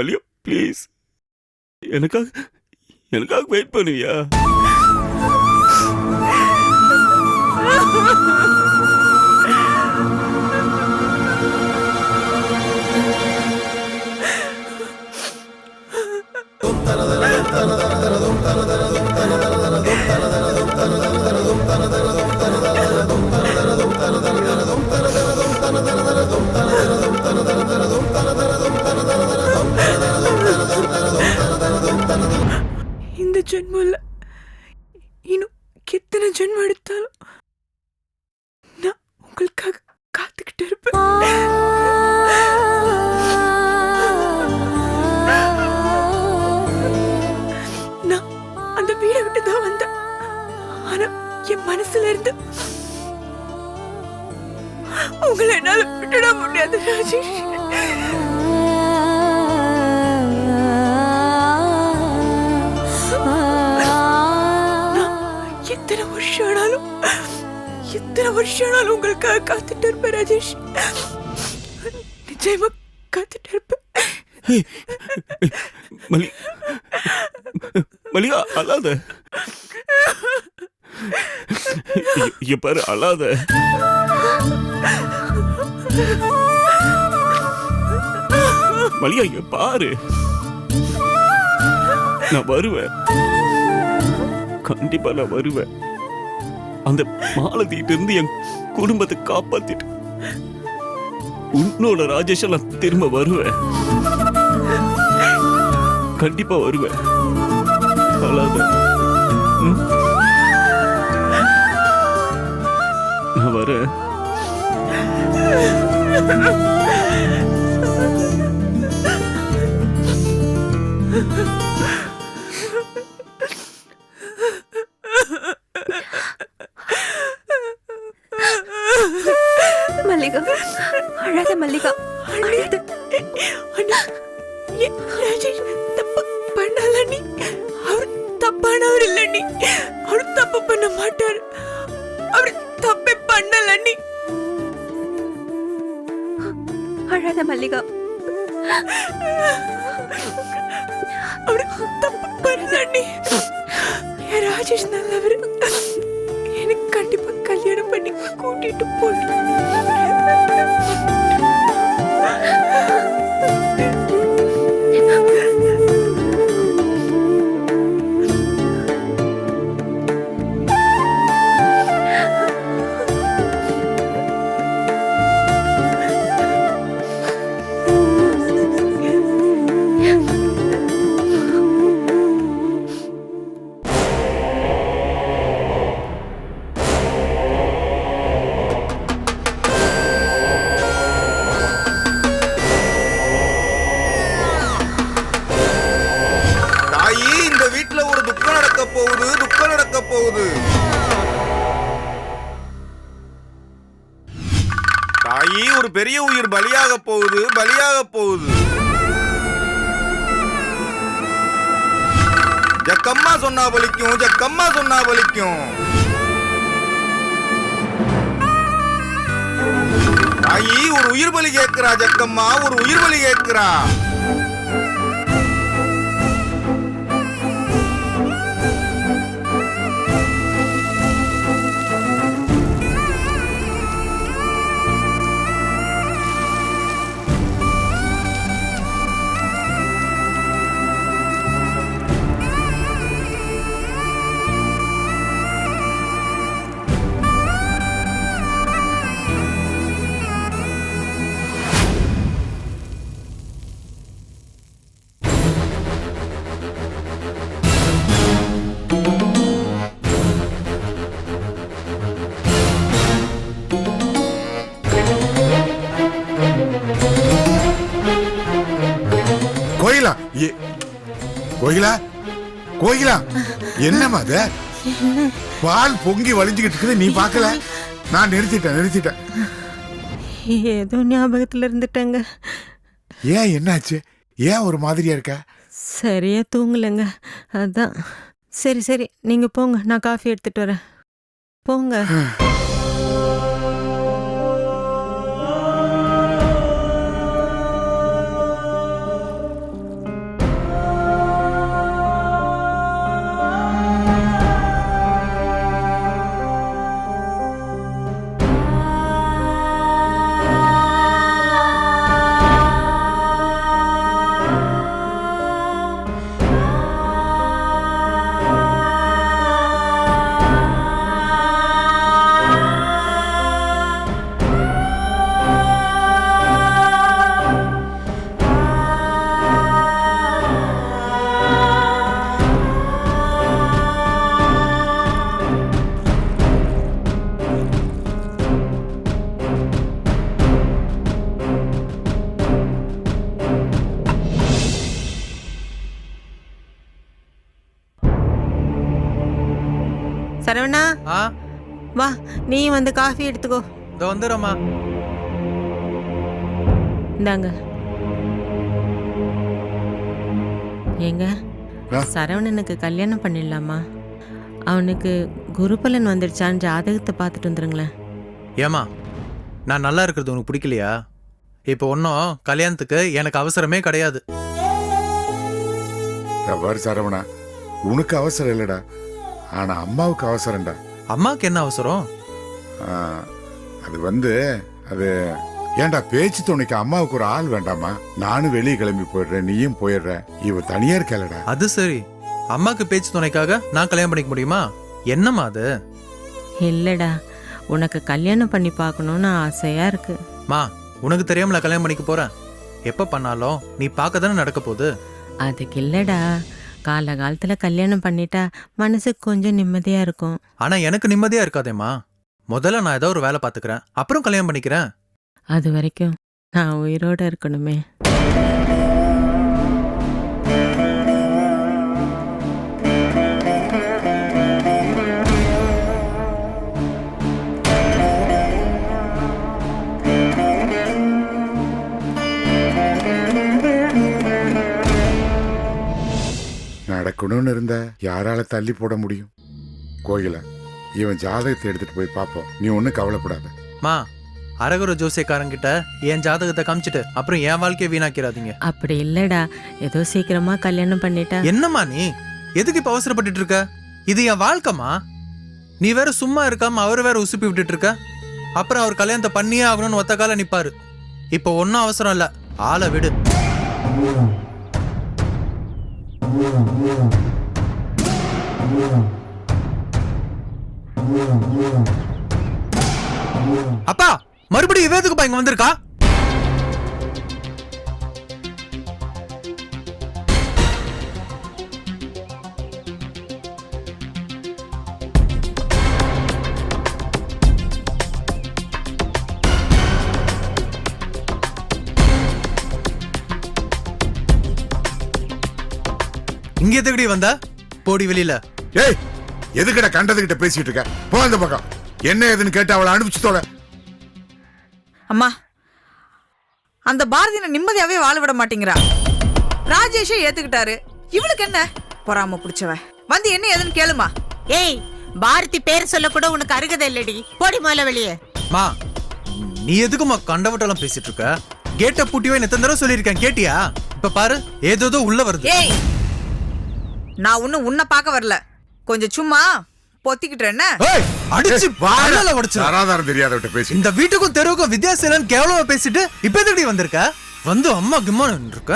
Mallika please எனக்காக எனக்காக wait பண்ணுவியா? இத்தனை வருஷம் நாள் உங்களுக்காக காத்துட்டு இருப்பேன் ராஜேஷ். நிச்சயமா காத்துட்டு இருப்பேன். மல்லி மல்லிகா அழாத. இங்க- பாரு அழாத. மலியா இங்க பாரு. நான் வருவேன். கண்டிப்பா நான் வருவேன். அந்த மாலதியிட்ட இருந்து என் குடும்பத்தை காப்பாத்திட்டு உன்னோட ராஜேஷ நான் திரும்ப வருவேன். கண்டிப்பா வருவேன். அழாத. நான் வரேன். அவர் தப்பு பண்ண மாட்டார். அவர் தப்பே பண்ணல நீ. அழாத மல்லிகா. அவர் தப்பு பண்ணல நீ. ராஜேஷ் நல்லவர். எனக்கு கண்டிப்பா கல்யாணம் பண்ணி கூட்டிட்டு போயிடு சொன்னா வலிக்கும் தாயி ஒரு உயிர் பலி கேட்கிறா ஜக்கம்மா ஒரு உயிர் பலி கேட்கிறா. கோயிலா என்னம்மா அது பால் பொங்கி வழிஞ்சுக்கிட்டு இருக்குது நீ பார்க்கல? நான் நிறுத்திட்டேன் நிறுத்திட்டேன். ஏதோ ஞாபகத்துல இருந்துட்டேங்க. ஏன் என்னாச்சு? ஏன் ஒரு மாதிரியா இருக்க? சரியா தூங்கலைங்க. அதான். சரி சரி நீங்க போங்க. நான் காஃபி எடுத்துட்டு வரேன். போங்க. வா நீ வந்து காஃபி எடுத்துக்கோ. இதோ வந்துடுறோம்மா. இந்தாங்க. ஏங்க ஆ? சரவணனுக்கு கல்யாணம் பண்ணிடலாமா? அவனுக்கு குருபலன் வந்துடுச்சான்னு ஜாதகத்தை பார்த்துட்டு வந்துருங்களேன். ஏமா நான் நல்லா இருக்கிறது உனக்கு பிடிக்கலையா? இப்போ ஒன்றும் கல்யாணத்துக்கு எனக்கு அவசரமே கிடையாது. பாரு சரவணா உனக்கு அவசரம் இல்லடா. ஆனா அம்மாவுக்கு அவசரம்டா. அம்மாவுக்கு என்ன அவசரம்? அது வந்து அது ஏன்டா பேச்சு துணைக்கு அம்மாவுக்கு ஒரு ஆள் வேண்டாமா? நானும் வெளியே கிளம்பி போயிடுறேன் நீயும் போயிடுற இவ தனியா இருக்கலடா. அது சரி. அம்மாக்கு பேச்சு துணைக்காக நான் கல்யாணம் பண்ணிக்க முடியுமா? என்னம்மா அது? இல்லைடா. உனக்கு கல்யாணம் பண்ணி பார்க்கணுன்னு ஆசையாக இருக்கு. மா உனக்கு தெரியாம நான் கல்யாணம் பண்ணிக்க போறேன். எப்ப பண்ணாலும் நீ பார்க்க தானே நடக்க போகுது? அதுக்கு இல்லைடா. காலகாலத்தில் கல்யாணம் பண்ணிட்டா மனசுக்கு கொஞ்சம் நிம்மதியாக இருக்கும். ஆனா எனக்கு நிம்மதியா இருக்காதேம்மா. முதல்ல நான் ஏதோ ஒரு வேலை பார்த்துக்கிறேன் அப்புறம் கல்யாணம் பண்ணிக்கிறேன். அது வரைக்கும் நான் உயிரோட இருக்கணுமே. நடக்கணும்னு இருந்தா யாரால தள்ளி போட முடியும்? கோயில இவன் ஜாதகத்தை எடுத்துட்டு போய் பார்ப்போம் நீ ஒன்றும் கவலைப்படாத. மா அரகுர ஜோசியக்காரங்கிட்ட என் ஜாதகத்தை காமிச்சிட்டு அப்புறம் என் வாழ்க்கையை வீணாக்கிறாதீங்க. அப்படி இல்லைடா. ஏதோ சீக்கிரமா கல்யாணம் பண்ணிட்டா. என்னம்மா நீ? எதுக்கு இப்ப அவசரப்பட்டுட்டு இருக்க? இது என் வாழ்க்கைமா நீ வேற சும்மா இருக்காம அவர் வேற உசுப்பி விட்டுட்டு இருக்க. அப்புறம் அவர் கல்யாணத்தை பண்ணியே ஆகணும்னு ஒத்த கால நிப்பாரு. இப்போ ஒன்றும் அவசரம் இல்ல. ஆளை விடு. அப்பா மறுபடியும் இவ எதுக்குப்பா இங்க வந்திருக்கா? எதுக்கடி வந்த? போடி வெளியில. ஏய் எதுக்கிட்ட கண்டதுகிட்ட பேசிட்டு இருக்க போ அந்த பக்கம். என்ன ஏதுன்னு கேட்டு அவளை அனுப்பிச்சு தொலை. அம்மா அந்த பாரதினை நிம்மதியாவே வாழ விட மாட்டேங்கிறா. ராஜேஷே ஏத்துக்கிட்டாரு. இவளுக்கு என்ன? பொறாம பிடிச்சவ. வந்து என்ன ஏதுன்னு கேளுமா. ஏய் பாரதி பேர் சொல்ல கூட உனக்கு அருகதை இல்லடி. போடி முதல்ல வெளியே. மா நீ எதுக்குமா கண்டவட்டெல்லாம் பேசிட்டு இருக்க கேட்ட பூட்டியோ எத்தனை தடவை சொல்லியிருக்கேன். கேட்டியா? இப்ப பாரு ஏதோ உள்ள வருது. ஏய் நான் ஒன்னும் உன்னை பார்க்க வரல. கொஞ்சம் சும்மா பொத்திக்கிட்டு என்ன ஏய், அடிச்சு. வாழல உடைச்சு தராதாரம் தெரியாதவட்ட பேசி. இந்த வீட்டுக்கும் தெருவுக்கும் வித்தியாசம் கேவலமா பேசிட்டு இப்ப எதுக்கடி வந்திருக்க? வந்து அம்மா கிம்மான்னு இருக்க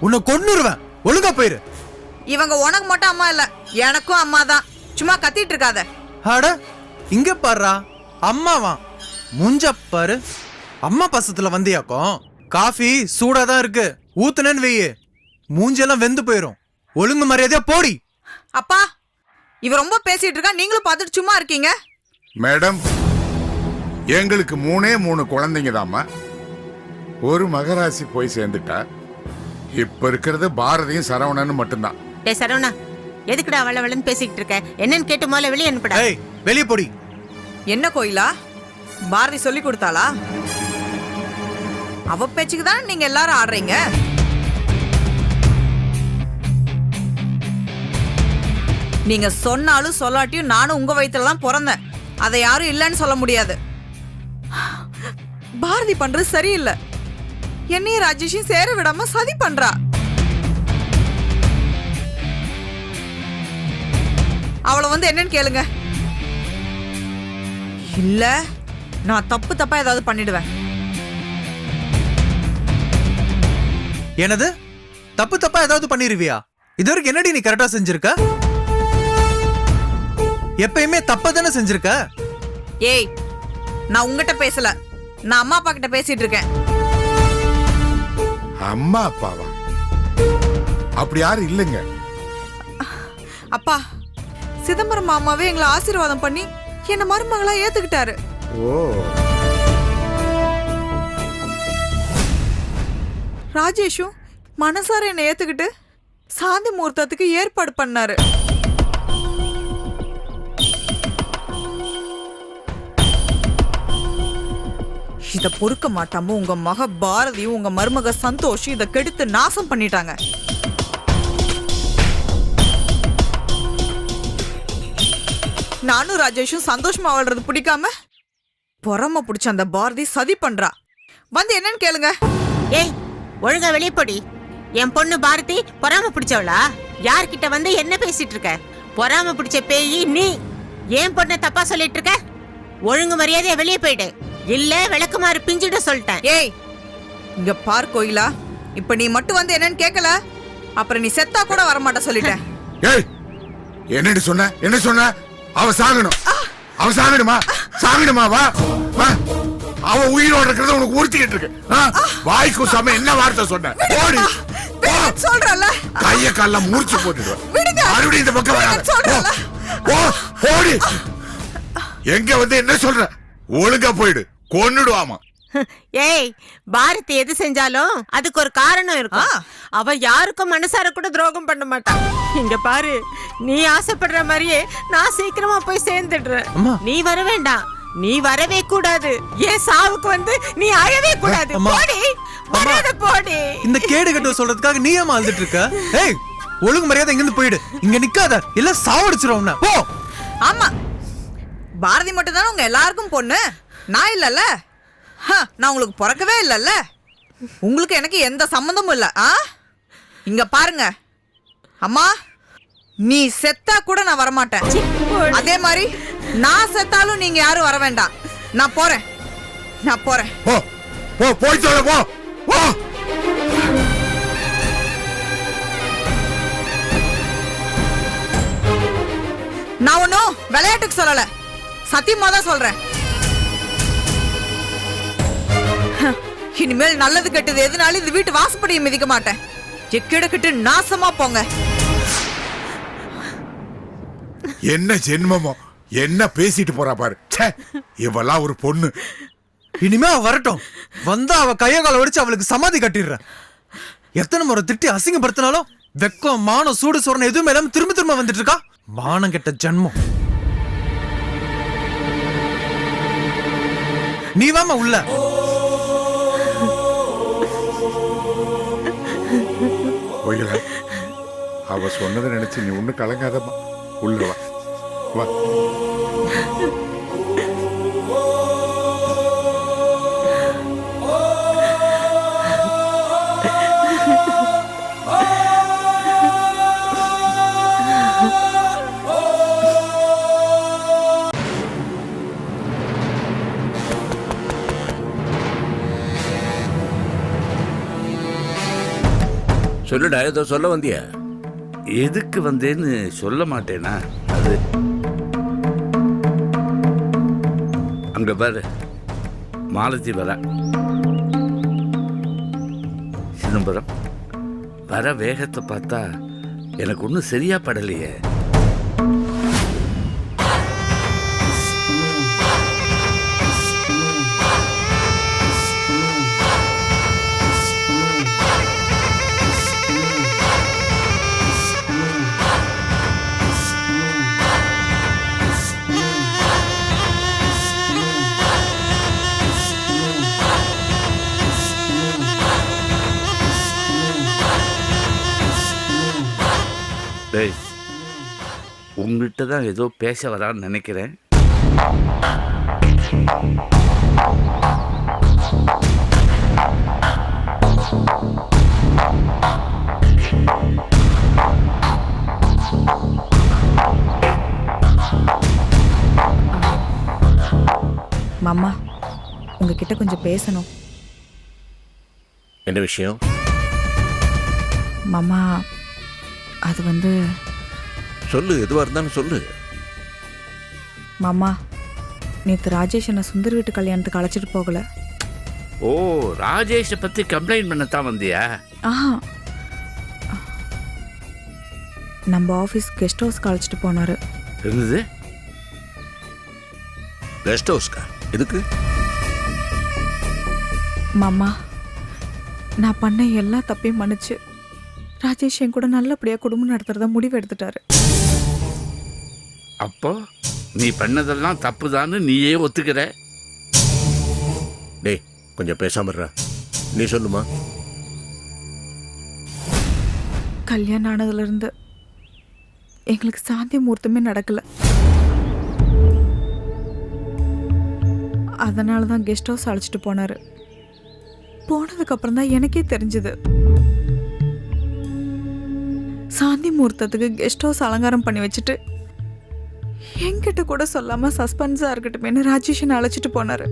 உன்னை கொன்னுருவேன். ஒழுங்கா போயிரு. இவங்க உனக்கு மட்டும் அம்மா இல்ல எனக்கும் அம்மா தான் சும்மா கத்திட்டு இருக்காத. அட இங்க பாருடா. அம்மாவா? முஞ்ச பாரு. அம்மா பசத்துல வந்தியாக்கும். காஃபி சூடா தான் இருக்கு. ஊத்துனேன்னு வெய்யு மூஞ்செல்லாம் வெந்து போயிரும். ஒழுங்கு மரியாதையா போடி. அப்பா இவ ரொம்ப பேசிட்டு இருக்கா நீங்களும் பார்த்துட்டு சும்மா இருக்கீங்க. மேடம் எங்களுக்கு மூணே மூணு குழந்தைங்க தாம்மா. ஒரு மகராசி போய் சேர்ந்துட்டா இப்ப இருக்கிறது பாரதியும் சரவணனும் மட்டும்தான். டேய் சரவணா எதுக்குடா வள வளன்னு பேசிக்கிட்டு இருக்க? என்னன்னு கேட்டு முதல்ல வெளியே அனுப்புடா. ஏய் வெளிய போடி. என்ன கோயிலா? பாரதி சொல்லி கொடுத்தாளா? அவ பேச்சுக்கு தானே நீங்க எல்லாரும் ஆடுறீங்க? நீங்க சொன்னாலும் சொல்லாட்டியும் நானும் உங்க வயித்துல தான் பிறந்தேன். அதை யாரும் இல்லைன்னு சொல்ல முடியாது. பாரதி பண்றது சரியில்லை. என்னையும் ராஜேஷையும் சேர விடாம சதி பண்றா. அவளை வந்து என்னன்னு கேளுங்க. இல்ல நான் தப்பு தப்பா ஏதாவது பண்ணிடுவேன். என்னது? தப்பு தப்பா ஏதாவது பண்ணிருவியா? இது வரைக்கும் என்னடி நீ கரெக்டா செஞ்சிருக்க? எப்பயுமே தப்பா தானே செஞ்சிருக்க? ஏய் நான் உங்ககிட்ட பேசல. நான் அம்மா அப்பா கிட்ட பேசிட்டு இருக்கேன். அம்மா அப்பாவா? அப்படி யாரும் இல்லைங்க. அப்பா சிதம்பரம் மாமாவே எங்களை ஆசீர்வாதம் பண்ணி என்ன மருமகளா ஏத்துக்கிட்டாரு. ஓ. ராஜேஷும் மனசார என்னை ஏத்துக்கிட்டு சாந்தி முகூர்த்தத்துக்கு ஏற்பாடு பண்ணாரு. இத பொறுக்க மாட்டாம உங்க மக பாரதியும் உங்க மருமக சந்தோஷம் இத கெடுத்து நாசம் பண்ணிட்டாங்க. நானும் ராஜேஷும் சந்தோஷமா வாழ்றது பிடிக்காம பொறாம பிடிச்ச அந்த பாரதி சதி பண்றா. வந்து என்னன்னு கேளுங்க. ஏய் ஒழுங்கா வெளியே போடி. என் பொண்ணு பாரதி பொறாம பிடிச்சவளா? யார்கிட்ட வந்து என்ன பேசிட்டு இருக்க? பொறாம பிடிச்ச பேயி நீ ஏன் பொண்ணை தப்பா சொல்லிட்டு இருக்க? ஒழுங்கு மரியாதையா வெளியே போயிடு. இல்ல விளக்குமாறு பிஞ்சிட சொல்லிட்டேன். ஏய் இங்க பார் கோயிலா. இப்ப நீ மட்டும் வந்து என்னன்னு கேட்கல அப்புறம் நீ செத்தா கூட வரமாட்ட சொல்லிட்டேன். ஏய் என்னடி சொன்ன? என்ன சொன்ன? அவ சாகணும். அவ சாகணுமா? சாகணுமா வா. வா. அவ உயிரோட இருக்கிறத உனக்கு உறுத்திக்கிட்டு இருக்கு? வாய்க்கு சம என்ன வார்த்தை சொன்ன? ஓடி. சொல்றல கைய கால்ல மூர்ச்சி போட்டுடுவேன் விடுங்க. மறுபடியும் இந்த பக்கம் வராத. ஓடி. எங்க வந்து என்ன சொல்ற? ஒழுங்கா போயிடு. கொன்னுடுவாமா. ஏய் பாரதி எது செஞ்சாலும் அதுக்கு ஒரு காரணம் இருக்கும். அவ யாருக்கும் மனசார கூட துரோகம் பண்ண மாட்டா. இங்க பாரு நீ ஆசைப்படுற மாதிரியே நான் சீக்கிரமா போய் சேர்ந்துடுறேன். அம்மா. நீ வர வேண்டாம். நீ வரவே கூடாது. ஏன் சாவுக்கு வந்து நீ அழவே கூடாது. போடி வராத போடி. இந்த கேடு கட்டுவ சொல்றதுக்காக நீ ஏமா அழுதுட்டு இருக்க. ஏய் ஒழுங்கு மரியாதை இங்க இருந்து போயிடு. இங்க நிக்காத. இல்ல சாவடிச்சிரும் உன்னை. போ. ஆமா. பாரதி மட்டும் தானே உங்க எல்லாருக்கும் பொண்ணு? நான் இல்லல்ல. ஹ, நான் உங்களுக்கு பிறக்கவே இல்லல்ல. உங்களுக்கு எனக்கு எந்த சம்மந்தமும் இல்ல. ஆ? இங்க பாருங்க. அம்மா நீ செத்தா கூட நான் வரமாட்டேன். அதே மாதிரி நான் செத்தாலும் நீங்க யாரும் வர வேண்டாம். நான் போறேன். நான் போறேன். போ போ போய் சொல்ல போ. போ. நான் ஒன்றும் விளையாட்டுக்கு சொல்லல. சத்தியமா தான் சொல்றேன். இனிமேல் நல்லது கெட்டது எதுனாலும் இந்த வீட்டு வாசப்படியை மிதிக்க மாட்டேன். எக்கிடக்கிட்டு நாசமா போங்க. என்ன ஜென்மமோ? என்ன பேசிட்டு போறா பாரு. இவெல்லாம் ஒரு பொண்ணு. இனிமே அவ வரட்டும். வந்தா அவ கைய கால ஒடிச்சு அவளுக்கு சமாதி கட்டிடுறேன் எத்தனை முறை திட்டி அசிங்கப்படுத்தினாலும் வெக்கம் மானம் சூடு சொரணை எதுவுமே இல்லாம திரும்ப திரும்ப வந்துட்டு இருக்கா? மானம் கெட்ட ஜன்மம். நீ வாமா உள்ள. கோயில அவ சொன்னதை நினைச்சு நீ ஒண்ணு கலங்காதம்மா. உள்ள வா. வா. சொல்லுடா ஏதோ சொல்ல வந்தியா? எதுக்கு வந்தேன்னு சொல்ல மாட்டேனா? அது. அங்க பாரு. மாலதி வர. சிதம்பரம் வர வேகத்தை பார்த்தா எனக்கு ஒன்றும் சரியா படலையே. உங்ககிட்ட தான் ஏதோ பேச வரான்னு நினைக்கிறேன். மாமா உங்ககிட்ட கொஞ்சம் பேசணும். என்ன விஷயம்? மாமா அது வந்து சொல்லு எதுவா இருந்தாலும் சொல்லு. மாமா நேற்று ராஜேஷ் என்னை சுந்தர் வீட்டு கல்யாணத்துக்கு அழைச்சிட்டு போகல. ஓ ராஜேஷை பத்தி கம்ப்ளைண்ட் பண்ணத்தான் வந்தியா? ஆஹா நம்ம ஆஃபீஸ் கெஸ்ட் ஹவுஸ்க்கு அழைச்சிட்டு போனாரு. இருந்தது கெஸ்ட் ஹவுஸ்க்கா எதுக்கு? மாமா நான் பண்ண எல்லா தப்பையும் மன்னிச்சு ராஜேஷ் என் கூட நல்லபடியாக குடும்பம் நடத்துறதா முடிவு எடுத்துட்டாரு. அப்போ நீ பண்ணதெல்லாம் தப்புதான்னு நீயே ஒத்துக்கிற. டேய் கொஞ்சம் பேசாம இருடா. நீ சொல்லுமா? கல்யாணம் ஆனதுல இருந்து எங்களுக்கு சாந்தி முகூர்த்தமே நடக்கல. அதனால தான் கெஸ்ட் ஹவுஸ் அழைச்சிட்டு போனாரு. போனதுக்கு அப்புறம் தான் எனக்கே தெரிஞ்சது. சாந்தி முகூர்த்தத்துக்கு கெஸ்ட் ஹவுஸ் அலங்காரம் பண்ணி வச்சுட்டு என்கிட்ட கூட சொல்லாம சஸ்பென்ஸா இருக்கட்டுமேனு ராஜேஷன் அழைச்சிட்டு போனாரு.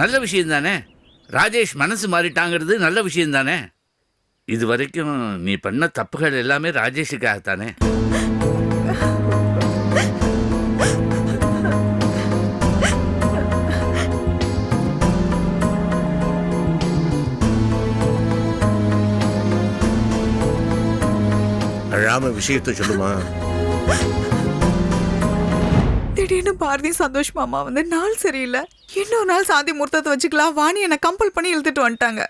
நல்ல விஷயம் தானே ராஜேஷ் மனசு மாறிட்டாங்கிறது நல்ல விஷயம் தானே இது வரைக்கும் நீ பண்ண தப்புகள் எல்லாமே ராஜேஷுக்காகத்தானே? அழாம விஷயத்த சொல்லுமா? திடீர்னு பாரதி சந்தோஷ் மாமா வந்து நாள் சரியில்லை. இன்னொரு நாள் சாந்தி முகூர்த்தத்தை வச்சுக்கலாம். வாணி என்னை கம்பல் பண்ணி இழுத்துட்டு வந்துட்டாங்க.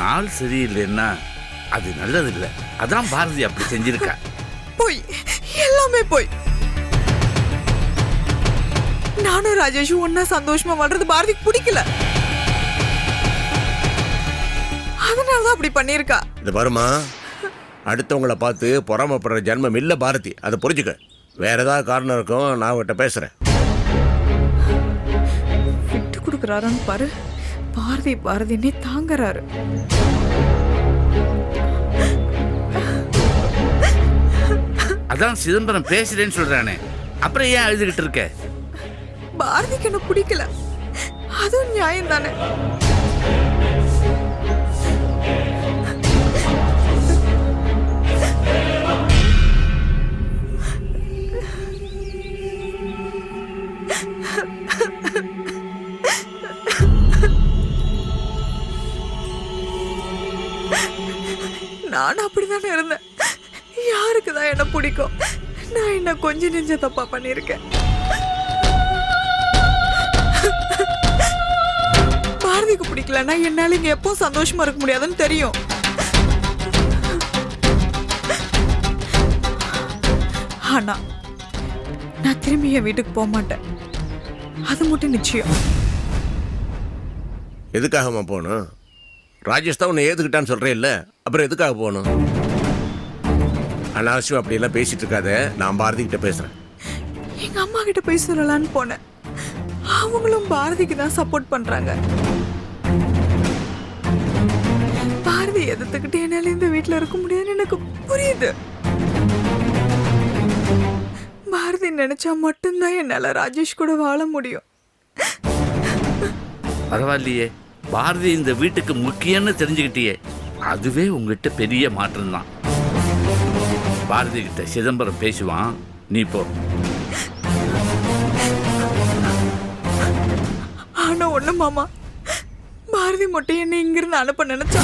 நாள் சரியில்லைன்னா அது நல்லதில்லை. அதான் பாரதி அப்படி செஞ்சிருக்கா. போய் எல்லாமே போய். நானும் ராஜேஷும் ஒன்னா சந்தோஷமா வாழ்றது பாரதிக்கு பிடிக்கல. அதனாலதான் அப்படி பண்ணியிருக்கா. இது பாருமா அடுத்தவங்கள பார்த்து பொறாமப்படுற ஜென்மம் இல்ல பாரதி. அதை புரிஞ்சுக்க. வேற ஏதாவது காரணம் இருக்கும் நான் அவகிட்ட பேசுறேன். விட்டு கொடுக்குறாரான்னு பாரு. பாரதி பாரதினே தாங்குறாரு. அதான் சிதம்பரம் பேசுறேன்னு சொல்றானே. அப்புறம் ஏன் அழுதுகிட்டு இருக்க? பாரதிக்கு என்ன பிடிக்கல? அதுவும் நியாயம் தானே நானும் அப்படிதானே இருந்தேன். யாருக்கு தான் என்ன பிடிக்கும்? நான் என்ன கொஞ்சம் நெஞ்ச தப்பா பண்ணியிருக்கேன்? பாரதிக்கு பிடிக்கலன்னா என்னால இங்க எப்போ சந்தோஷமா இருக்க முடியாதுன்னு தெரியும். ஆனா நான் திரும்பி என் வீட்டுக்கு போக மாட்டேன். அது மட்டும் நிச்சயம். எதுக்காகமா போகணும்? ராஜேஷ் தான் உன்னை ஏத்துக்கிட்டான்னு சொல்றேன் இல்ல அப்புறம் எதுக்காக போகணும்? அனாவசியம் அப்படியெல்லாம் பேசிட்டு இருக்காத. நான் பாரதி கிட்ட பேசுறேன். எங்க அம்மா கிட்ட போய் சொல்லலான்னு போனேன். அவங்களும் பாரதிக்கு தான் சப்போர்ட் பண்றாங்க. பாரதி எதிர்த்துக்கிட்டு என்னால இந்த வீட்ல இருக்க முடியாதுன்னு எனக்கு புரியுது. பாரதி நினைச்சா மட்டும்தான் என்னால ராஜேஷ் கூட வாழ முடியும். பரவாயில்லையே. பாரதி இந்த வீட்டுக்கு முக்கியம்னு தெரிஞ்சுக்கிட்டியே. அதுவே உங்ககிட்ட பெரிய மாற்றம் தான் பாரதி கிட்ட சிதம்பரம் பேசுவான். நீ போ. ஆனா ஒண்ணு மாமா. பாரதி மட்டும் என்ன இங்கிருந்து அனுப்ப நினைச்சா.